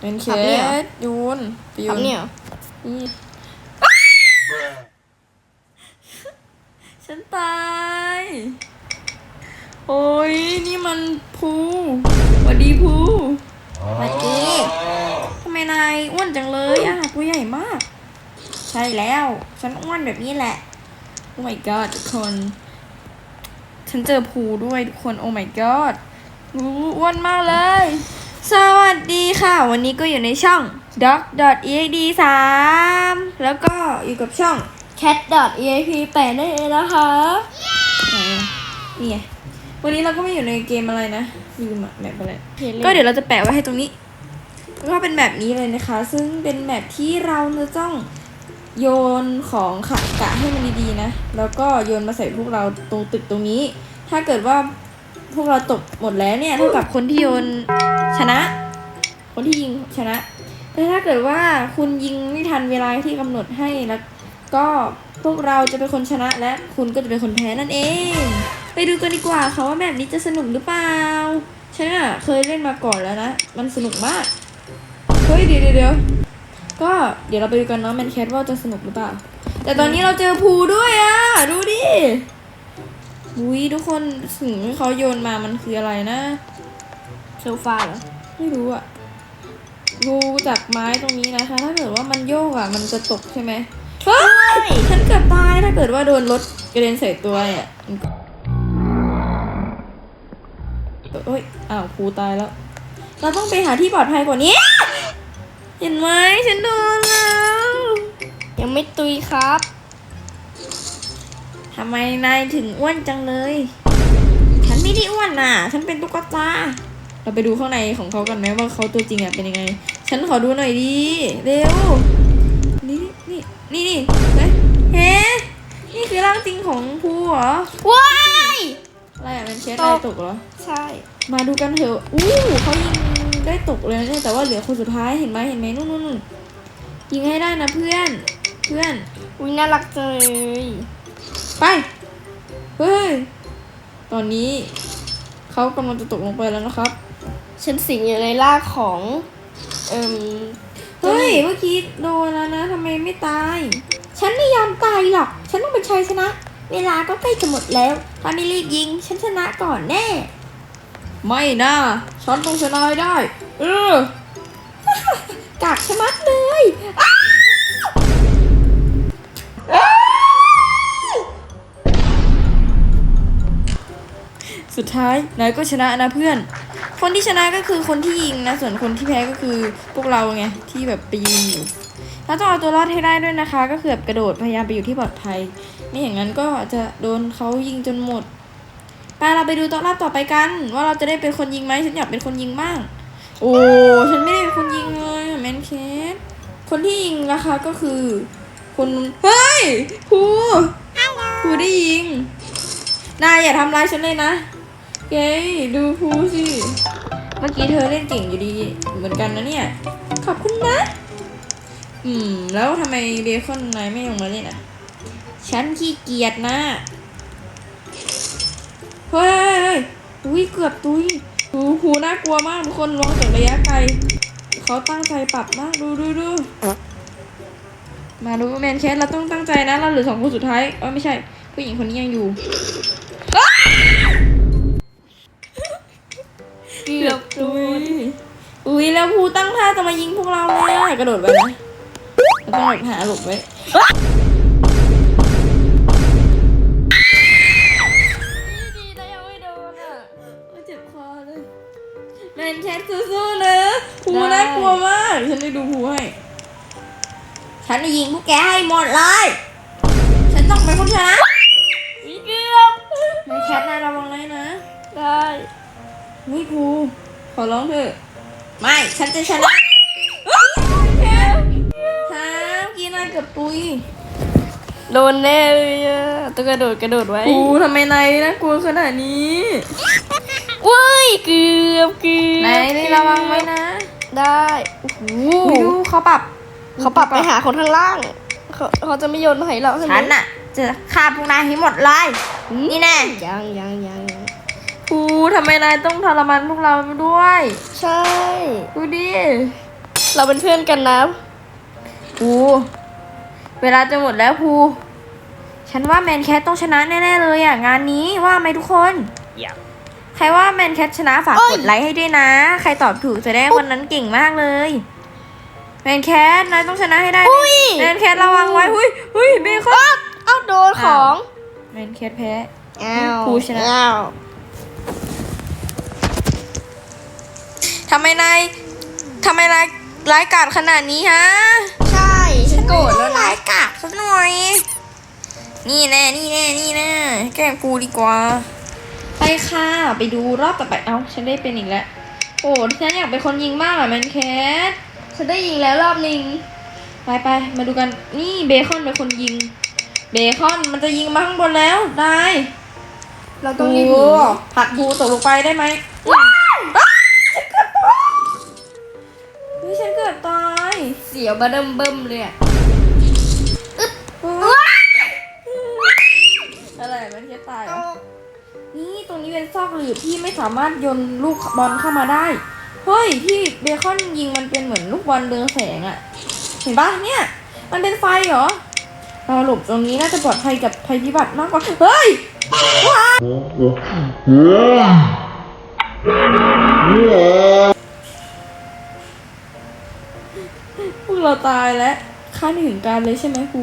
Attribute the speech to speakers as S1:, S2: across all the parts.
S1: เป็นเค
S2: พับเนี่ยเหรอ
S1: สยูนไปยู
S2: ทำเนี่ยเหรอ
S1: นี่ฉันตาย โอ้ยนี่มันภูสวัสดีภู
S2: สวัสดี
S1: ทำไมนายอ้วนจังเลยอะตัวใหญ่มาก ใช่แล้ว ฉันอ้วนแบบนี้แหละ โอ้ my god ทุกคน ฉันเจอภูด้วยทุกคน โอ้ my god รู้อ้วนมากเลย สวัสดีค่ะ วันนี้ก็อยู่ในช่อง doc ead 3แล้วก็อยู่กับช่อง cat eap 8นั่นเองนะคะไหนอะนี่ไงวันนี้เราก็ไม่อยู่ในเกมอะไรนะลืมอะแบบอะไรก็เดี๋ยวเราจะแปะไว้ให้ตรงนี้ก็เป็นแบบนี้เลยนะคะ ซึ่งเป็นแบบที่เราจะต้องโยนของขะกะให้มันดีๆนะ แล้วก็โยนมาใส่พวกเราตรงตึกตรงนี้ ถ้าเกิดว่าพวกเราตกหมดแล้วเนี่ยเท่ากับคนที่โยน ชนะ คนที่ยิงชนะ แต่ถ้าเกิดว่าคุณยิงไม่ทันเวลาที่กำหนดให้แล้วก็พวกเราจะเป็นคนชนะและคุณก็จะเป็นคนแพ้นั่นเอง ไปดูกันดีกว่าค่ะว่าแบบนี้จะสนุกหรือเปล่าฉันอะเคยเล่นมาก่อนแล้วนะ มันสนุกมาก เฮ้ยเดี๋ยวเดี๋ยวก็เดี๋ยวเราไปดูกันเนาะแมนแคทว่าจะสนุกหรือเปล่า แต่ตอนนี้เราเจอภูด้วยอะดูดิอุ้ยทุกคนสิ่งที่เขาโยนมามันคืออะไรนะ
S2: โซฟาเหรอ
S1: ไม่รู้อะดูจากไม้ตรงนี้นะคะ ถ้าเกิดว่ามันโยกอะมันจะตกใช่ไหมเฮ้ยฉันเกือบตายถ้าเกิดว่าโดนรถกระเด็นใส่ตัวเนี่ยมันก็เอ้ย อ้าวครูตายแล้ว เราต้องไปหาที่ปลอดภัยกว่านี้ เห็นไหมฉันโดนแล้ว
S2: ยังไม่ตุยครับ
S1: ทำไมนายถึงอ้วนจังเลย ฉันไม่ได้อ้วนน่ะ ฉันเป็นตุ๊กตา เราไปดูข้างในของเขากันไหมว่าเขาตัวจริงอะเป็นยังไง ฉันขอดูหน่อยดิเร็ว นี่นี่นี่นี่เฮ้ยเฮ้นี่คือร่างจริงของภูเหรอ
S2: ว้าย
S1: อะไรอะเป็นเชสอะไรตกเหรอ
S2: ใช่
S1: มาดูกันเถอะ อู้เขายิงได้ตกเลยนะเนี่ยแต่ว่าเหลือคนสุดท้ายเห็นไหมเห็นไหมนู่นนู่นนู่นยิงให้ได้นะเพื่อน เพื่อน
S2: อุ้ยน่ารักจังเลย
S1: ไป เฮ้ย ตอนนี้เขากำลังจะตกลงไปแล้วนะครับ
S2: ฉันสิงอยู่ในรากของเอ่ม
S1: เฮ้ยเมื่อกี้โดนแล้วนะทำไมไม่ตาย ฉันไม่ยอมตายหรอก ฉันต้องเป็นชัยชนะ เวลาก็ใกล้จะหมดแล้ว ถ้าไม่รีบยิง ฉันชนะก่อนแน่ ไม่นะฉันต้องชนะให้ได้ เออกากชะมัดเลยอ้าวสุดท้ายนายก็ชนะนะเพื่อน คนที่ชนะก็คือคนที่ยิงนะ ส่วนคนที่แพ้ก็คือพวกเราไงที่แบบไปยืนอยู่เราต้องเอาตัวรอดให้ได้ด้วยนะคะ ก็คือแบบกระโดดพยายามไปอยู่ที่ปลอดภัย ไม่อย่างนั้นก็จะโดนเขายิงจนหมดไปเราไปดูตัวรอบต่อไปกัน ว่าเราจะได้เป็นคนยิงไหมฉันอยากเป็นคนยิงบ้าง โอ้ฉันไม่ได้เป็นคนยิงเลยแมนเคสคนที่ยิงนะคะก็คือคนเฮ้ยภูภูได้ยิงนายอย่าทำร้ายฉันเลยนะ เกยดูภูสิ เมื่อกี้เธอเล่นเก่งอยู่ดีเหมือนกันนะเนี่ย ขอบคุณนะ อืม แล้วทำไมเบคอนนายไม่ลงมาเล่นอะ ฉันขี้เกียจนะเฮ้ยอุ้ยเกือบตุยดูภูน่ากลัวมากทุกคนลองจากระยะไกล เขาตั้งใจปรับมากดูดูดูมาดูแมนแคสเราต้องตั้งใจนะ เราเหลือสองคนสุดท้ายเออไม่ใช่ ผู้หญิงคนนี้ยังอยู่ จะมายิงพวกเราเลยอะกระโดดไปนะเราต้องแบบหาหลบไว้
S2: ดีนะยังไม่โดนอะ
S1: เจ็บคอเลยแมนแคทสู้ๆนะภูน่ากลัวมากฉันได้ดูภูให้ฉันจะยิงพวกแกให้หมดเลย ฉันต้องเป็นคนชนะ
S2: อีเกือบ
S1: แมนแคทนายระวังเลยนะ
S2: ได้
S1: เฮ้ยภูขอร้องเถอะ ไม่ ฉันจะชนะ กับปุย
S2: โดนแน่เลยอะต้องกระโดดกระโดดไว้
S1: ปูทำไมนายน่ากลัวขนาดนี้
S2: ว้ายเกือบเกือบ
S1: นายนี่ระวังไว้นะ
S2: ได้โอ้โห
S1: เขาปรับ
S2: เขาปรับไปหาคนข้างล่างเขาเขาจะไม่โยนมาให้เราใช่ไหม
S1: ฉันน่ะจะฆ่าพวกนายให้หมดเลยนี่แน่
S2: ยังยังยัง
S1: ปูทำไมนายต้องทรมานพวกเราด้วย
S2: ใช่
S1: ดูดิ
S2: เราเป็นเพื่อนกันนะ
S1: ภู เวลาจะหมดแล้วภูฉันว่าแมนแคทต้องชนะแน่ๆเลยอะงานนี้ว่าไหมทุกคนใครว่าแมนแคทชนะฝาก
S2: เอ้ย
S1: กดไลค์ให้ด้วยนะ ใครตอบถูกจะได้วันนั้นเก่งมากเลย แมนแคทนายต้องชนะให้ได้
S2: อุ้ย
S1: แมนแคทระวังไว้หุ้ยหุ้ยเบคอน
S2: เอ้าโดนของ
S1: แมนแคทแพ้
S2: อ้าว
S1: ครูชนะ
S2: อ้าว
S1: ทำไมนายทำไมนายร้ายกาจขนาดนี้ฮะ
S2: ใช่ฉัน โกรธแล้วนะ
S1: ร้ายกาจสักหน่อย นี่แน่นี่แน่นี่แน่แกล้งกูดีกว่า ไปค่ะ ไปดูรอบต่อไป เอ้า ฉันได้เป็นอีกแล้ว โอ้ฉันอยากเป็นคนยิงมากอะแมนแคท
S2: ฉันได้ยิงแล้วรอบนึง
S1: ไปไปมาดูกัน นี่เบคอนเป็นคนยิง เบคอนมันจะยิงมาข้างบนแล้วนาย
S2: เราต้องรีบหนี
S1: โอ้ผลักบูตกลงไปได้ไหมว้ายอ้าวฉันเกือบตาย
S2: เสียวบะเดิมเบิ่มเลยอะ
S1: อะไรมันแค่ตายเหรอนี่ตรงนี้เป็นซอกหลืบที่ไม่สามารถโยนลูกบอลเข้ามาได้ เฮ้ยที่เบคอนยิงมันเป็นเหมือนลูกบอลเรืองแสงอะเห็นปะเนี่ย มันเป็นไฟเหรอ เราหลบตรงนี้น่าจะปลอดภัยกับภัยพิบัติมากกว่า เฮ้ยพวกเราตายแล้วค่าดไม่ถึงการเลยใช่ไหมครู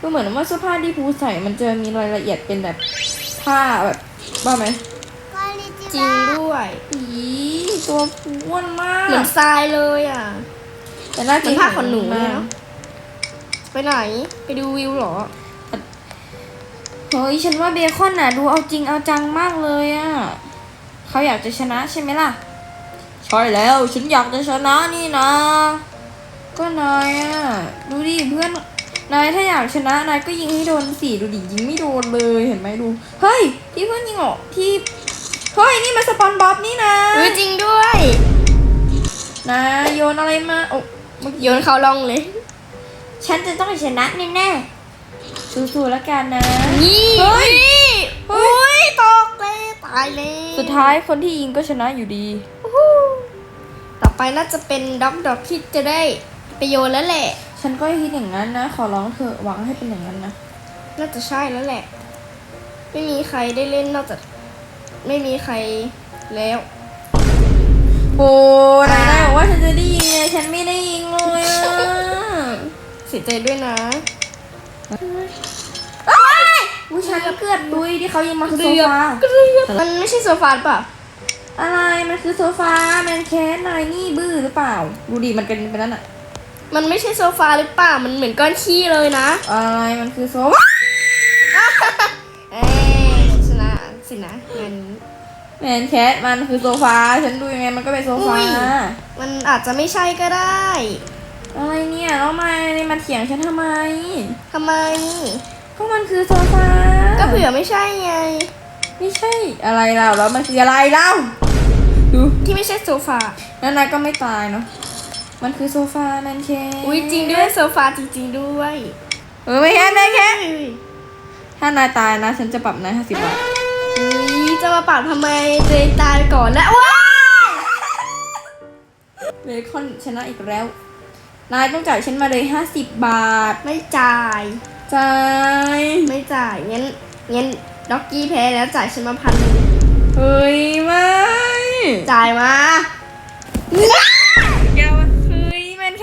S1: ก็เหมือนว่าเสื้อผ้าที่ครูใส่มันจะมีรายละเอียดเป็นแบบผ้าแบบบ้าไหม
S2: จริงด้วย
S1: อีตัวฟูอ้วนมา
S2: เหมือกนทรายเลยอะ
S1: แต่น่า
S2: เหมือนผ้าขนหนูเลย
S1: มาก
S2: เนอะไปไหน ไปดูวิวเหรอ
S1: เฮ้ยฉันว่าเบคอนน่ะ ดูเอาจริงเอาจังมากเลยอะเขาอยากจะชนะใช่ไหมล่ะใช่แล้วฉันอยากจะชนะนี่นะ ก็นายอะดูดิเพื่อน นายถ้าอยากชนะนายก็ยิงให้โดนสิดูดิยิงไม่โดนเลยเห็นไหมดูเฮ้ยที่เพื่อนยิงออกที่เฮ้ยนี่มันสปอนบ๊อบนี่นะ
S2: เฮ้ยจริงด้วย
S1: นะโยนอะไรมาโอ้เมื่อกี้
S2: โยนเขาลองเลย
S1: ฉันจะต้องชนะแน่ๆสู้ๆแล้วกันนะ
S2: นี่
S1: เฮ้ยเฮ้ย
S2: อุ้ยตกเลยตายเลย
S1: สุดท้ายคนที่ยิงก็ชนะอยู่ดี
S2: อู้หูต่อไปน่าจะเป็นด็อกด็อกที่จะได้ไปโยนแล้วแหละ
S1: ฉันก็คิดอย่างนั้นนะ ขอร้องเถอะหวังให้เป็นอย่างนั้นนะ
S2: น่าจะใช่แล้วแหละ ไม่มีใครได้เล่นนอกจาก ไม่มีใครแล้ว
S1: โอ้นายนายบอกว่าฉันจะได้ยิงไงฉันไม่ได้ยิงเลยอะ
S2: เสียใจด้วยนะ
S1: อุ้ยฉันเกือบดุยที่เขายิงมาคือโซฟา
S2: มันไม่ใช่โซฟาหรือเปล่า
S1: อะไร มันคือโซฟาแมนแคสนายนี่บื้อหรือเปล่า ดูดิ มันเป็นเป็นนั่นอะ
S2: มันไม่ใช่โซฟาหรือเปล่า มันเหมือนก้อนขี้เลยนะ
S1: อะไร มันคือโซฟา
S2: เอ้ยชนะสินะงานนี้
S1: แมนแคสมันคือโซฟา ฉันดูยังไงมันก็เป็นโซฟา
S2: อุ้ยมันอาจจะไม่ใช่ก็ได้
S1: อะไรเนี่ยแล้วมามาเถียงฉันทำไม
S2: ทำไม
S1: ก็มันคือโซฟา
S2: ก็เผื่อไม่ใช่ไง
S1: ไม่ใช่อะไรเราแล้วมันคืออะไรเล่าดู
S2: ที่ไม่ใช่โซฟา
S1: แล้วนายก็ไม่ตายเนาะ มันคือโซฟาแมนแคส
S2: อุ้ยจริงด้วยโซฟาจริงๆด้วย
S1: เออไม่แค่ไม่แค่
S2: เฮ้ย
S1: ถ้านายตายนะ ฉันจะปรับนายห้าสิบบาท
S2: อุ้ยจะมาปาดทำไมเจยตายก่อนแล้วว้าย
S1: เบคอนชนะอีกแล้ว นายต้องจ่ายฉันมาเลยห้าสิบบาท
S2: ไม่จ่าย
S1: จ่าย
S2: ไม่จ่าย งั้น งั้นด็อกกี้แพ้แล้วจ่ายฉันมาพันหนึ่ง
S1: เฮ้ย ไม่
S2: จ่ายมา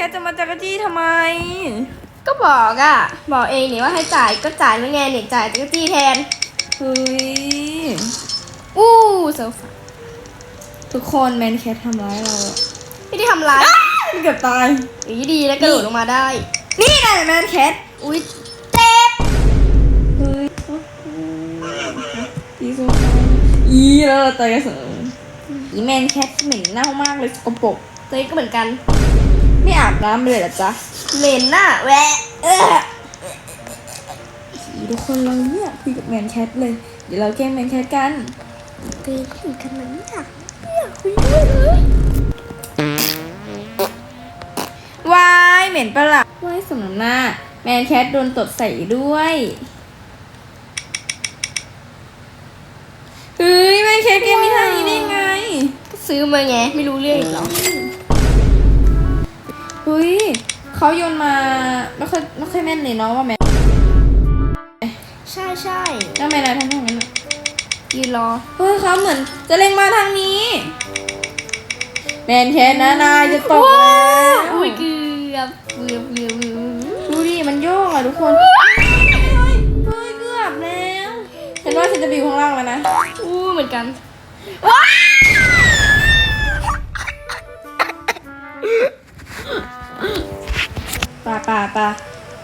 S1: ทจะมาจักรจี้ทำไม
S2: ก็บอกอะบอกเองนี่ว่าให้จ่ายก็จ่ายแล้วไงเนี่ยจ่ายก็จี้แทน
S1: เฮ้ย
S2: อู้โซฟา
S1: ทุกคนแมนแคททำร้ายเราอะ
S2: ไม่ได้ทำร้าย
S1: เกือบตาย
S2: อย่างนี้ดีแล้วกระโดดลงมาได้
S1: นี่ไงแมนแคท
S2: อุ้ยเจ็บ
S1: เฮ้ยอีโซฟาอีแล้วเราตายกันเสมออีแมนแคทเหม็นเน่ามากเลยสกปรก
S2: ตัวเองก็เหมือนกัน
S1: ไม่อาบน้ำเลยเหรอจ๊ะ
S2: เหม็นน่ะแวะเออ
S1: อีทุกคนเราเนี่ยคุยกับแมนแคทเลย เดี๋ยวเราแกล้งแมนแคทกัน
S2: ตัวเองก็เหมือนกันนะเนี่ยไม่อยากคุยด้วยเลย
S1: วายเหม็นปะล่ะวายสมน้ำหน้า แมนแคทโดนตดใส่ด้วยเฮ้ยแมนแคทแกมีท่านี้ได้ไง
S2: ก็ซื้อมาไงไม่รู้เรื่องอีกเหรอ
S1: เฮ้ยเขาโยนมาไม่ค่อยไม่ค่อยแม่นเลยเนาะว่าแม่
S2: ใช่ใช่
S1: ทำไมนายทำอย่างนั้นอะ
S2: ยืนรอ
S1: เฮ้ยเขาเหมือนจะเล็งมาทางนี้ แมนแค่นะนายจะตกแล้ว
S2: อุ้ยเกือบเกือบเกือบเกือบ
S1: ดูดิมันโยกอะทุกคนเฮ้ยเฮ้ยเกือบแล้วฉันว่าฉันจะไปอยู่ข้างล่างแล้วนะ
S2: อู้เหมือนกัน
S1: ป่าป่าป่า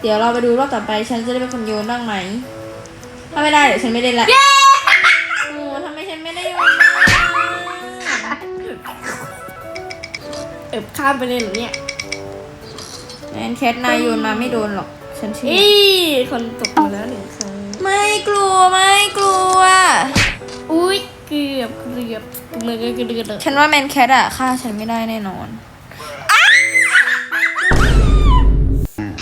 S1: เดี๋ยวเราไปดูรอบต่อไป ฉันจะได้เป็นคนโยนบ้างไหม ถ้าไม่ได้เดี๋ยวฉันไม่ได้ละโอ้ทำไมฉันไม่ได้โยนบ้างอะ
S2: เอบข้ามไปเลยเหรอเนี่ย
S1: แมนแคทนายโยนมาไม่โดนหรอก ฉันเชื่อ
S2: อีคนตกมาแล้วหนึ่งครั้ง
S1: ไม่กลัวไม่กลัว
S2: อุ้ยเกือบเกือบเกือบเกือบเกือบเกือบเกือบ
S1: ฉันว่าแมนแคทอะฆ่าฉันไม่ได้แน่นอน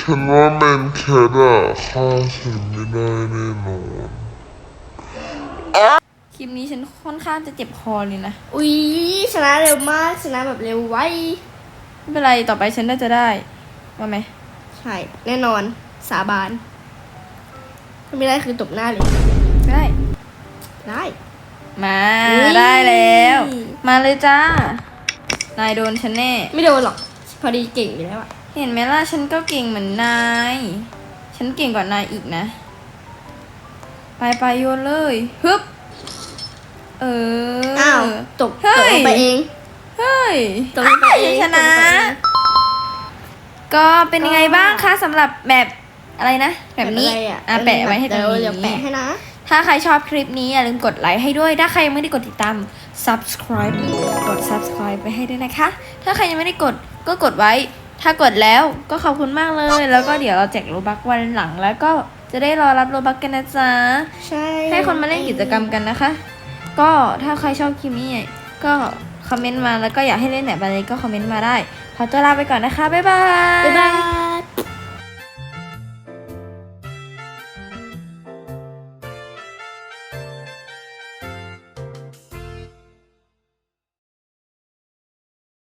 S3: ฉันว่าแมนแคทอะฆ่าฉันไม่ได้แน่นอน
S1: คลิปนี้ฉันค่อนข้างจะเจ็บคอเลยนะ
S2: อุ้ยชนะเร็วมากชนะแบบเร็วไว
S1: ไม่เป็นไรต่อไปฉันน่าจะได้ว่าไหม
S2: ใช่แน่นอนสาบานถ้าไม่ได้คือตบหน้าเลย
S1: ได้
S2: ได้
S1: มา
S2: อุ๊ย
S1: ได้แล้ว มาเลยจ้านายโดนฉันแน่
S2: ไม่โดนหรอก พอดีเก่งอยู่แล้วอะ
S1: เห็นไหมล่ะฉันก็เก่งเหมือนนาย ฉันเก่งกว่านายอีกนะ ไปไปโยนเลยฮึบเออ
S2: อ้าวตก
S1: เฮ้
S2: ตก
S1: ย
S2: ลงไปเอง
S1: เฮ้ย
S2: ตกลงไปเอง
S1: ฉันชนะ
S2: ตกลงไปเอง
S1: ก็เป็นยังไงบ้างคะสำหรับแบบอะไรนะ แบบนี้
S2: อะไรอะ
S1: อะแปะไว้ให้ตรง
S2: เดี๋ยวเดี๋ยว
S1: นี้
S2: แปะให้นะ
S1: ถ้าใครชอบคลิปนี้อย่าลืมกดไลค์ให้ด้วย ถ้าใครยังไม่ได้กดติดตาม subscribe กด subscribe ไปให้ด้วยนะคะ ถ้าใครยังไม่ได้กดก็กดไว้ ถ้ากดแล้วก็ขอบคุณมากเลย แล้วก็เดี๋ยวเราแจกโลบักวันหลังแล้วก็จะได้รอรับโลบักกันนะจ๊ะ
S2: ใช่
S1: ให้คนมาเล่นกิจกรรมกันนะคะ ก็ถ้าใครชอบคลิปนี้ก็คอมเมนต์มาแล้วก็อยากให้เล่นแบบอะไรก็คอมเมนต์มาได้ ขอตัวลาไปก่อนนะคะ บ๊ายบาย
S2: บ๊ายบาย